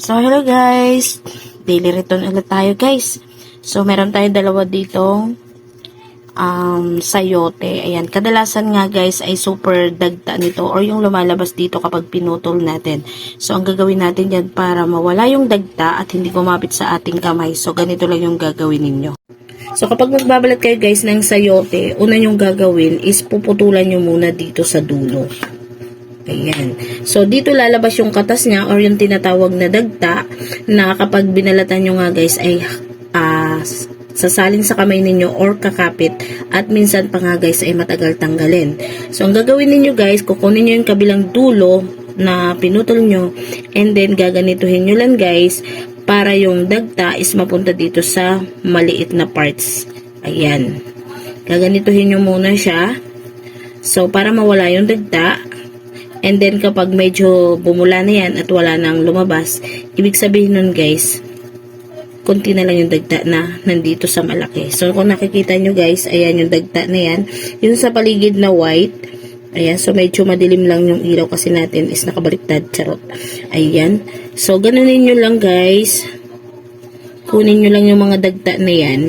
So, hello guys! Daily return ulit tayo guys. So, meron tayo dalawa ditong um, sayote. Ayan, kadalasan nga guys ay super dagta nito or yung lumalabas dito kapag pinutol natin. So, ang gagawin natin yan para mawala yung dagta at hindi kumapit sa ating kamay. So, ganito lang yung gagawin ninyo. So, kapag magbabalat kayo guys ng sayote, una yung gagawin is puputulan nyo muna dito sa dulo. Ayan. So, dito lalabas yung katas niya or yung tinatawag na dagta na kapag binalatan nyo nga guys ay ah, sasalin sa kamay ninyo or kakapit at minsan pa nga guys ay matagal tanggalin. So, ang gagawin ninyo guys, kukunin nyo yung kabilang dulo na pinutol nyo and then gaganituhin nyo lang guys para yung dagta is mapunta dito sa maliit na parts. Ayan. Gaganituhin nyo muna siya. So, para mawala yung dagta, And then kapag medyo bumula na yan at wala nang lumabas, ibig sabihin nun guys, konti na lang yung dagta na nandito sa malaki. So kung nakikita nyo guys, ayan yung dagta na yan. Yung sa paligid na white, ayan, so medyo madilim lang yung ilaw kasi natin is nakabaliktad, charot. Ayan. So ganunin nyo lang guys. Kunin nyo lang yung mga dagta na yan.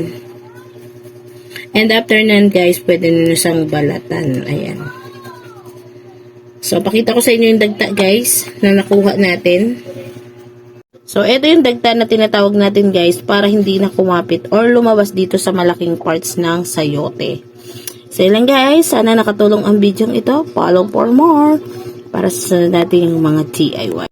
And after nan guys, pwede nyo siyang balatan. Ayan. So, pakita ko sa inyo yung dagta guys na nakuha natin. So, ito yung dagta na tinatawag natin guys para hindi na kumapit or lumabas dito sa malaking parts ng sayote. So, yun lang guys. Sana nakatulong ang video ito. Follow for more para sa natin mga DIY.